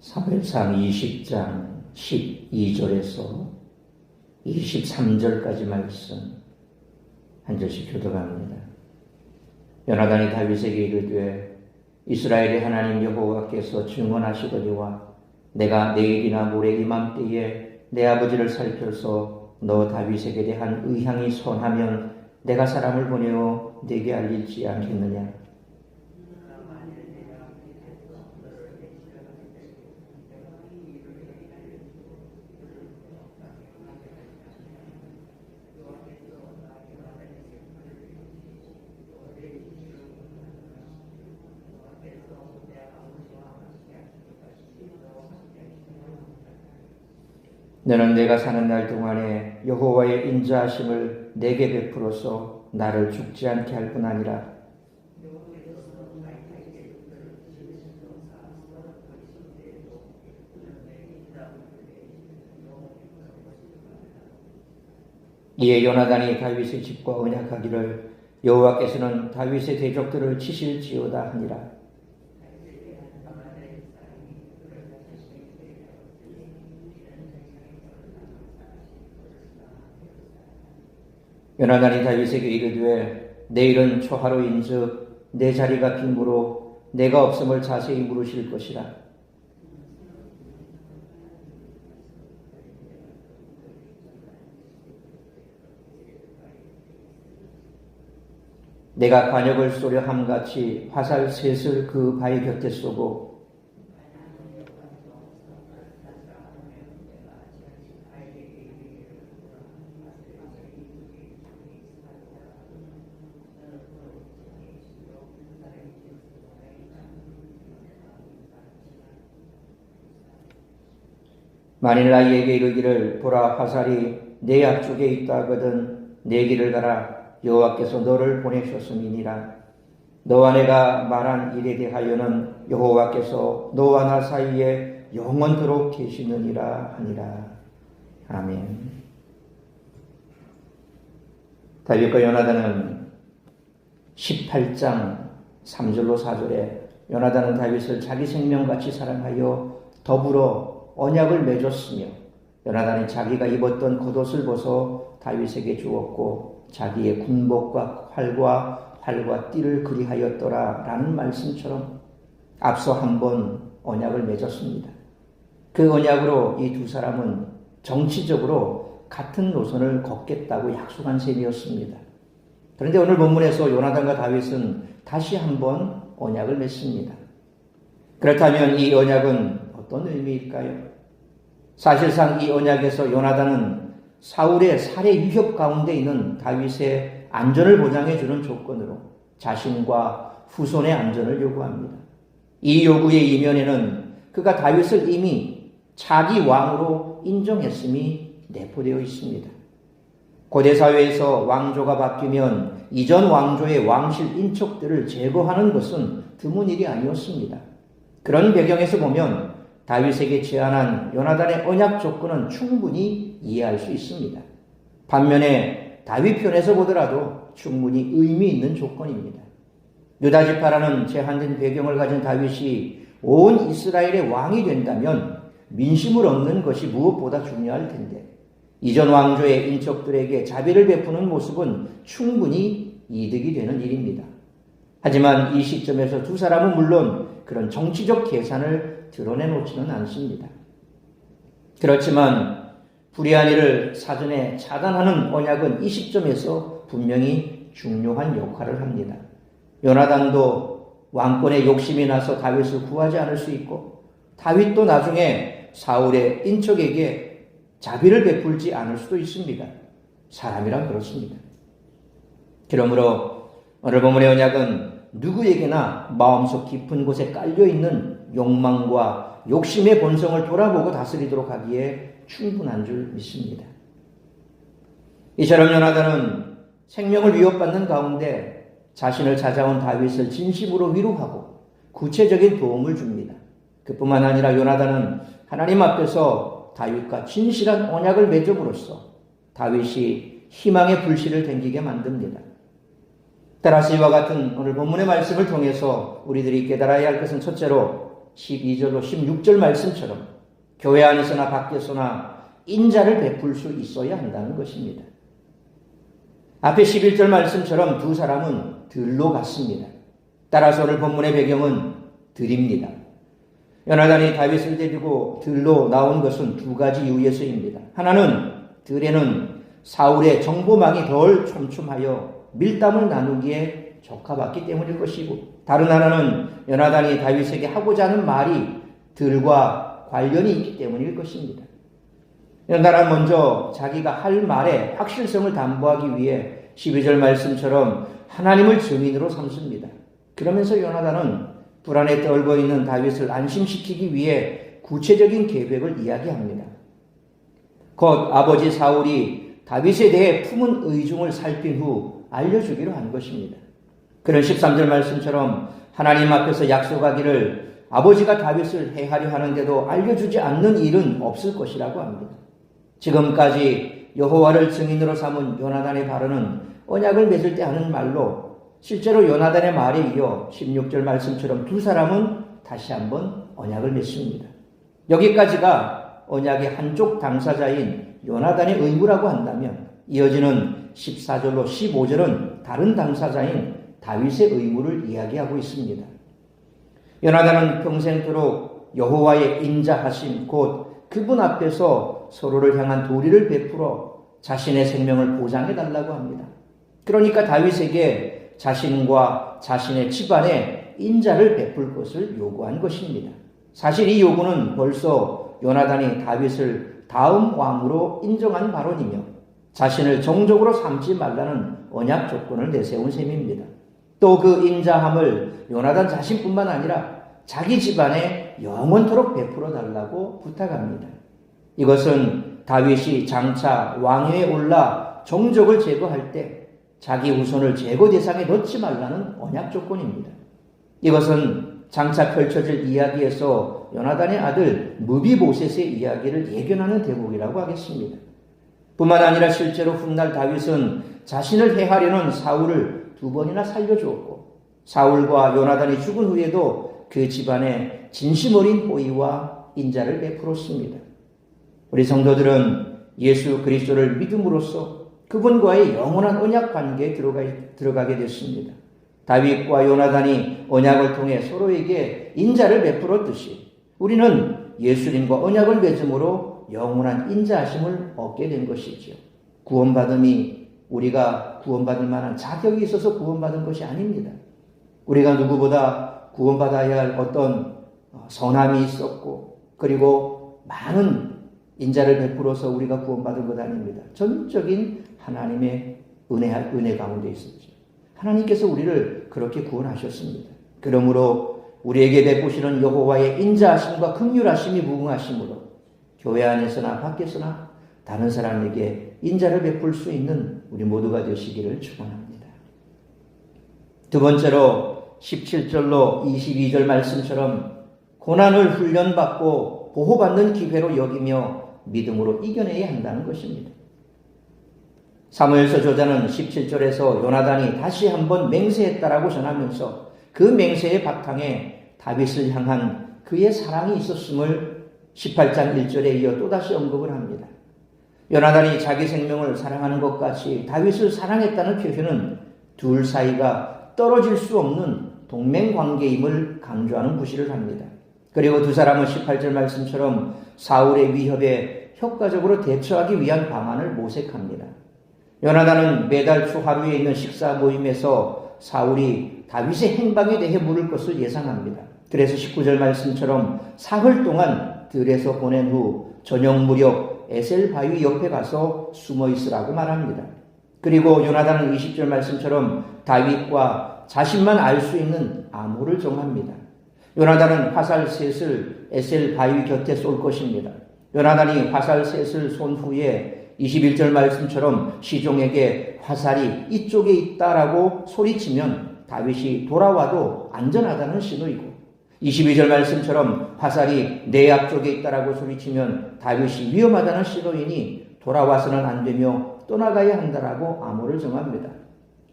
사무엘상 20장 12절에서 23절까지 말씀 한 절씩 교도합니다. 요나단이 다윗에게 이르되 이스라엘의 하나님 여호와께서 증언하시거니와 내가 내일이나 모레 이맘때에 내 아버지를 살펴서 너 다윗에게 대한 의향이 선하면 내가 사람을 보내어 내게 알릴지 않겠느냐 너는 내가 사는 날 동안에 여호와의 인자하심을 내게 베풀어서 나를 죽지 않게 할 뿐 아니라 이에 요나단이 다윗의 집과 언약하기를 여호와께서는 다윗의 대적들을 치실지어다 하니라 요나단이 다윗에게 이르되 내일은 초하루 인즉 내 자리가 빈무로 내가 없음을 자세히 물으실 것이라. 내가 관역을 쏘려 함같이 화살 셋을 그 바위 곁에 쏘고 만일 나에게 이르기를 보라 화살이 내 앞쪽에 있다 하거든 내 길을 가라. 여호와께서 너를 보내셨음이니라. 너와 내가 말한 일에 대하여는 여호와께서 너와 나 사이에 영원토록 계시느니라 하니라. 아멘. 다윗과 요나단은 18장 3절로 4절에 요나단은 다윗을 자기 생명같이 사랑하여 더불어 언약을 맺었으며 요나단이 자기가 입었던 겉옷을 벗어 다윗에게 주었고 자기의 군복과 활과 활과 띠를 그리하였더라 라는 말씀처럼 앞서 한 번 언약을 맺었습니다. 그 언약으로 이 두 사람은 정치적으로 같은 노선을 걷겠다고 약속한 셈이었습니다. 그런데 오늘 본문에서 요나단과 다윗은 다시 한번 언약을 맺습니다. 그렇다면 이 언약은 어떤 의미일까요? 사실상 이 언약에서 요나단은 사울의 살해 위협 가운데 있는 다윗의 안전을 보장해 주는 조건으로 자신과 후손의 안전을 요구합니다. 이 요구의 이면에는 그가 다윗을 이미 자기 왕으로 인정했음이 내포되어 있습니다. 고대 사회에서 왕조가 바뀌면 이전 왕조의 왕실 인척들을 제거하는 것은 드문 일이 아니었습니다. 그런 배경에서 보면 다윗에게 제안한 요나단의 언약 조건은 충분히 이해할 수 있습니다. 반면에 다윗 편에서 보더라도 충분히 의미 있는 조건입니다. 유다 지파라는 제한된 배경을 가진 다윗이 온 이스라엘의 왕이 된다면 민심을 얻는 것이 무엇보다 중요할 텐데 이전 왕조의 인척들에게 자비를 베푸는 모습은 충분히 이득이 되는 일입니다. 하지만 이 시점에서 두 사람은 물론 그런 정치적 계산을 드러내놓지는 않습니다. 그렇지만 불의한 일을 사전에 차단하는 언약은 이 시점에서 분명히 중요한 역할을 합니다. 요나단도 왕권의 욕심이 나서 다윗을 구하지 않을 수 있고 다윗도 나중에 사울의 인척에게 자비를 베풀지 않을 수도 있습니다. 사람이란 그렇습니다. 그러므로 오늘 본문의 언약은 누구에게나 마음속 깊은 곳에 깔려 있는 욕망과 욕심의 본성을 돌아보고 다스리도록 하기에 충분한 줄 믿습니다. 이처럼 요나단은 생명을 위협받는 가운데 자신을 찾아온 다윗을 진심으로 위로하고 구체적인 도움을 줍니다. 그뿐만 아니라 요나단은 하나님 앞에서 다윗과 진실한 언약을 맺음으로써 다윗이 희망의 불씨를 댕기게 만듭니다. 따라서 이와 같은 오늘 본문의 말씀을 통해서 우리들이 깨달아야 할 것은 첫째로 12절로 16절 말씀처럼 교회 안에서나 밖에서나 인자를 베풀 수 있어야 한다는 것입니다. 앞에 11절 말씀처럼 두 사람은 들로 갔습니다. 따라서 오늘 본문의 배경은 들입니다. 요나단이 다윗을 데리고 들로 나온 것은 두 가지 이유에서입니다. 하나는 들에는 사울의 정보망이 덜 촘촘하여 밀담을 나누기에 적합했기 때문일 것이고 다른 하나는 요나단이 다윗에게 하고자 하는 말이 들과 관련이 있기 때문일 것입니다. 요나단 먼저 자기가 할 말에 확실성을 담보하기 위해 12절 말씀처럼 하나님을 증인으로 삼습니다. 그러면서 요나단은 불안에 떨고 있는 다윗을 안심시키기 위해 구체적인 계획을 이야기합니다. 곧 아버지 사울이 다윗에 대해 품은 의중을 살핀 후 알려주기로 한 것입니다. 그런 13절 말씀처럼 하나님 앞에서 약속하기를 아버지가 다윗을 해하려 하는데도 알려주지 않는 일은 없을 것이라고 합니다. 지금까지 여호와를 증인으로 삼은 요나단의 발언은 언약을 맺을 때 하는 말로 실제로 요나단의 말에 이어 16절 말씀처럼 두 사람은 다시 한번 언약을 맺습니다. 여기까지가 언약의 한쪽 당사자인 요나단의 의무라고 한다면 이어지는 14절로 15절은 다른 당사자인 다윗의 의무를 이야기하고 있습니다. 요나단은 평생토록 여호와의 인자하심 곧 그분 앞에서 서로를 향한 도리를 베풀어 자신의 생명을 보장해 달라고 합니다. 그러니까 다윗에게 자신과 자신의 집안에 인자를 베풀 것을 요구한 것입니다. 사실 이 요구는 벌써 요나단이 다윗을 다음 왕으로 인정한 발언이며 자신을 정적으로 삼지 말라는 언약 조건을 내세운 셈입니다. 또 그 인자함을 요나단 자신뿐만 아니라 자기 집안에 영원토록 베풀어 달라고 부탁합니다. 이것은 다윗이 장차 왕위에 올라 정적을 제거할 때 자기 후손을 제거 대상에 넣지 말라는 언약 조건입니다. 이것은 장차 펼쳐질 이야기에서 요나단의 아들 무비보셋의 이야기를 예견하는 대목이라고 하겠습니다. 뿐만 아니라 실제로 훗날 다윗은 자신을 해하려는 사울을 두 번이나 살려주었고 사울과 요나단이 죽은 후에도 그 집안에 진심 어린 호의와 인자를 베풀었습니다. 우리 성도들은 예수 그리스도를 믿음으로써 그분과의 영원한 언약 관계에 들어가, 들어가게 됐습니다. 다윗과 요나단이 언약을 통해 서로에게 인자를 베풀었듯이 우리는 예수님과 언약을 맺음으로 영원한 인자하심을 얻게 된 것이지요. 구원받음이 우리가 구원받을 만한 자격이 있어서 구원받은 것이 아닙니다. 우리가 누구보다 구원받아야 할 어떤 선함이 있었고 그리고 많은 인자를 베풀어서 우리가 구원받은 것 아닙니다. 전적인 하나님의 은혜, 은혜 가운데 있었죠. 하나님께서 우리를 그렇게 구원하셨습니다. 그러므로 우리에게 베푸시는 여호와의 인자하심과 긍휼하심이 무궁하심으로 교회 안에서나 밖에서나 다른 사람에게 인자를 베풀 수 있는 우리 모두가 되시기를 축원합니다. 두 번째로 17절로 22절 말씀처럼 고난을 훈련받고 보호받는 기회로 여기며 믿음으로 이겨내야 한다는 것입니다. 사무엘서 저자는 17절에서 요나단이 다시 한번 맹세했다라고 전하면서 그 맹세의 바탕에 다윗을 향한 그의 사랑이 있었음을 18장 1절에 이어 또다시 언급을 합니다. 요나단이 자기 생명을 사랑하는 것 같이 다윗을 사랑했다는 표현은 둘 사이가 떨어질 수 없는 동맹 관계임을 강조하는 구실을 합니다. 그리고 두 사람은 18절 말씀처럼 사울의 위협에 효과적으로 대처하기 위한 방안을 모색합니다. 요나단은 매달 초 하루에 있는 식사 모임에서 사울이 다윗의 행방에 대해 물을 것을 예상합니다. 그래서 19절 말씀처럼 사흘 동안 들에서 보낸 후 저녁 무렵 에셀 바위 옆에 가서 숨어 있으라고 말합니다. 그리고 요나단은 20절 말씀처럼 다윗과 자신만 알 수 있는 암호를 정합니다. 요나단은 화살 셋을 에셀 바위 곁에 쏠 것입니다. 요나단이 화살 셋을 쏜 후에 21절 말씀처럼 시종에게 화살이 이쪽에 있다라고 소리치면 다윗이 돌아와도 안전하다는 신호이고 22절 말씀처럼 화살이 내 앞쪽에 있다라고 소리치면 다윗이 위험하다는 신호이니 돌아와서는 안 되며 떠나가야 한다라고 암호를 정합니다.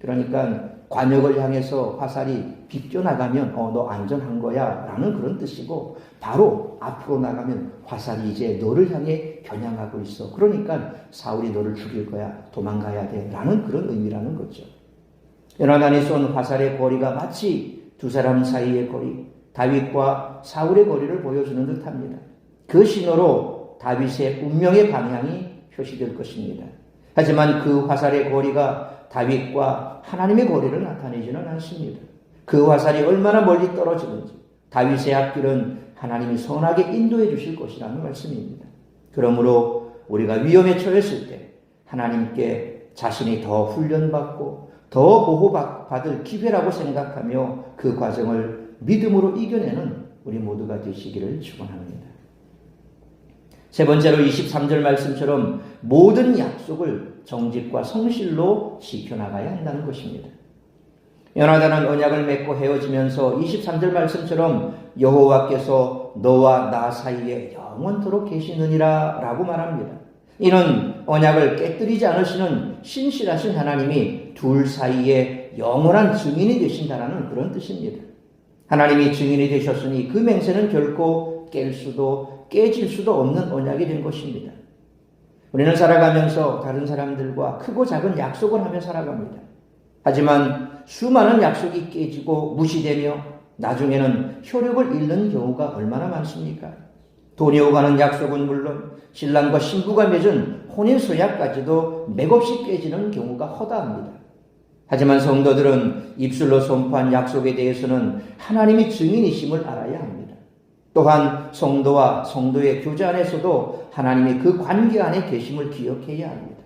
그러니까 관역을 향해서 화살이 비껴나가면 어, 너 안전한 거야 라는 그런 뜻이고 바로 앞으로 나가면 화살이 이제 너를 향해 겨냥하고 있어. 그러니까 사울이 너를 죽일 거야. 도망가야 돼. 라는 그런 의미라는 거죠. 요나단이 쏜 화살의 거리가 마치 두 사람 사이의 거리, 다윗과 사울의 거리를 보여주는 듯 합니다. 그 신호로 다윗의 운명의 방향이 표시될 것입니다. 하지만 그 화살의 거리가 다윗과 하나님의 거리를 나타내지는 않습니다. 그 화살이 얼마나 멀리 떨어지는지 다윗의 앞길은 하나님이 선하게 인도해 주실 것이라는 말씀입니다. 그러므로 우리가 위험에 처했을 때 하나님께 자신이 더 훈련받고 더 보호받을 기회라고 생각하며 그 과정을 믿음으로 이겨내는 우리 모두가 되시기를 축원합니다. 세 번째로 23절 말씀처럼 모든 약속을 정직과 성실로 지켜나가야 한다는 것입니다. 연하다는 언약을 맺고 헤어지면서 23절 말씀처럼 여호와께서 너와 나 사이에 영원토록 계시느니라 라고 말합니다. 이는 언약을 깨뜨리지 않으시는 신실하신 하나님이 둘 사이에 영원한 증인이 되신다라는 그런 뜻입니다. 하나님이 증인이 되셨으니 그 맹세는 결코 깰 수도 깨질 수도 없는 언약이 된 것입니다. 우리는 살아가면서 다른 사람들과 크고 작은 약속을 하며 살아갑니다. 하지만 수많은 약속이 깨지고 무시되며 나중에는 효력을 잃는 경우가 얼마나 많습니까? 돈이 오가는 약속은 물론 신랑과 신부가 맺은 혼인 서약까지도 맥없이 깨지는 경우가 허다합니다. 하지만 성도들은 입술로 선포한 약속에 대해서는 하나님이 증인이심을 알아야 합니다. 또한 성도와 성도의 교제 안에서도 하나님이 그 관계 안에 계심을 기억해야 합니다.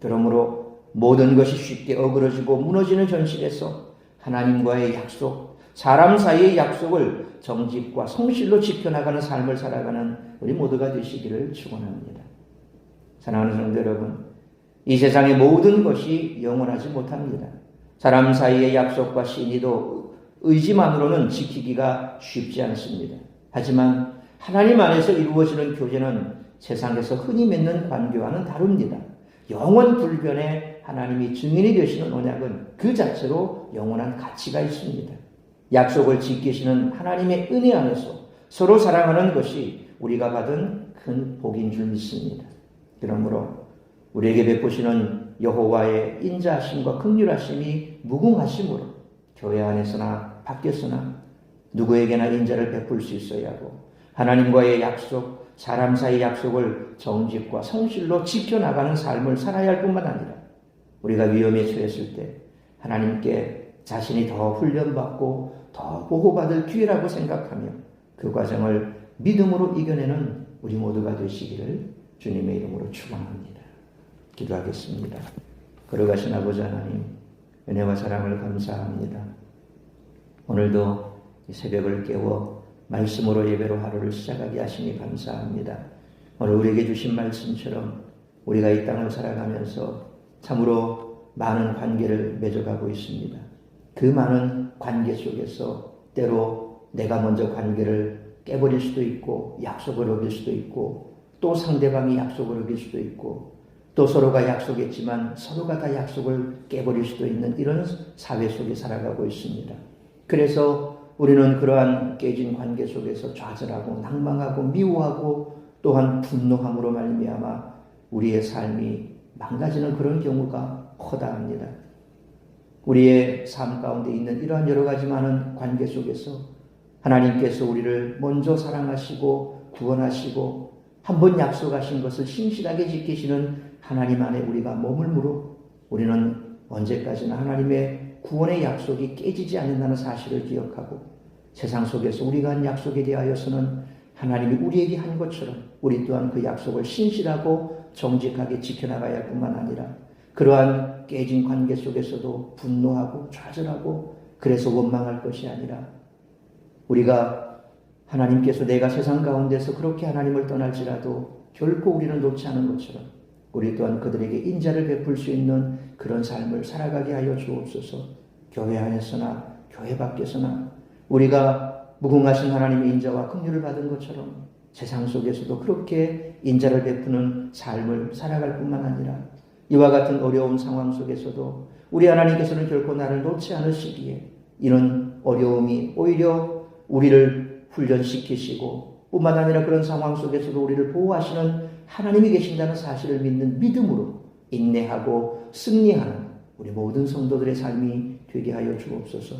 그러므로 모든 것이 쉽게 어그러지고 무너지는 현실에서 하나님과의 약속, 사람 사이의 약속을 정직과 성실로 지켜나가는 삶을 살아가는 우리 모두가 되시기를 축원합니다. 사랑하는 성도 여러분, 이 세상의 모든 것이 영원하지 못합니다. 사람 사이의 약속과 신의도 의지만으로는 지키기가 쉽지 않습니다. 하지만 하나님 안에서 이루어지는 교제는 세상에서 흔히 맺는 관계와는 다릅니다. 영원 불변의 하나님이 증인이 되시는 언약은 그 자체로 영원한 가치가 있습니다. 약속을 지키시는 하나님의 은혜 안에서 서로 사랑하는 것이 우리가 받은 큰 복인 줄 믿습니다. 그러므로 우리에게 베푸시는 여호와의 인자하심과 극률하심이 무궁하심으로 교회 안에서나 밖에서나 누구에게나 인자를 베풀 수 있어야 하고 하나님과의 약속, 사람 사이 약속을 정직과 성실로 지켜나가는 삶을 살아야 할 뿐만 아니라 우리가 위험에 처했을 때 하나님께 자신이 더 훈련받고 더 보호받을 기회라고 생각하며 그 과정을 믿음으로 이겨내는 우리 모두가 되시기를 주님의 이름으로 축원합니다. 기도하겠습니다. 걸어가신 아버지 하나님 은혜와 사랑을 감사합니다. 오늘도 새벽을 깨워 말씀으로 예배로 하루를 시작하게 하시니 감사합니다. 오늘 우리에게 주신 말씀처럼 우리가 이 땅을 살아가면서 참으로 많은 관계를 맺어가고 있습니다. 그 많은 관계 속에서 때로 내가 먼저 관계를 깨버릴 수도 있고 약속을 어길 수도 있고 또 상대방이 약속을 어길 수도 있고 또 서로가 약속했지만 서로가 다 약속을 깨버릴 수도 있는 이런 사회 속에 살아가고 있습니다. 그래서 우리는 그러한 깨진 관계 속에서 좌절하고 낭망하고 미워하고 또한 분노함으로 말미암아 우리의 삶이 망가지는 그런 경우가 허다합니다. 우리의 삶 가운데 있는 이러한 여러 가지 많은 관계 속에서 하나님께서 우리를 먼저 사랑하시고 구원하시고 한 번 약속하신 것을 신실하게 지키시는 하나님 안에 우리가 머물므로 우리는 언제까지나 하나님의 구원의 약속이 깨지지 않는다는 사실을 기억하고 세상 속에서 우리가 한 약속에 대하여서는 하나님이 우리에게 한 것처럼 우리 또한 그 약속을 신실하고 정직하게 지켜나가야 할 뿐만 아니라 그러한 깨진 관계 속에서도 분노하고 좌절하고 그래서 원망할 것이 아니라 우리가 하나님께서 내가 세상 가운데서 그렇게 하나님을 떠날지라도 결코 우리는 놓지 않은 것처럼 우리 또한 그들에게 인자를 베풀 수 있는 그런 삶을 살아가게 하여 주옵소서. 교회 안에서나 교회 밖에서나 우리가 무궁하신 하나님의 인자와 긍휼을 받은 것처럼 세상 속에서도 그렇게 인자를 베푸는 삶을 살아갈 뿐만 아니라 이와 같은 어려운 상황 속에서도 우리 하나님께서는 결코 나를 놓지 않으시기에 이런 어려움이 오히려 우리를 훈련시키시고 뿐만 아니라 그런 상황 속에서도 우리를 보호하시는 하나님이 계신다는 사실을 믿는 믿음으로 인내하고 승리하는 우리 모든 성도들의 삶이 되게 하여 주옵소서.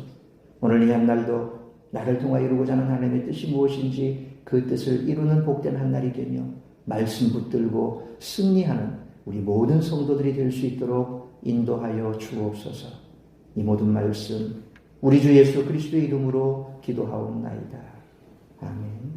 오늘 이 한날도 나를 통하여 이루고자 하는 하나님의 뜻이 무엇인지 그 뜻을 이루는 복된 한 날이 되며 말씀 붙들고 승리하는 우리 모든 성도들이 될 수 있도록 인도하여 주옵소서. 이 모든 말씀 우리 주 예수 그리스도의 이름으로 기도하옵나이다. 아멘.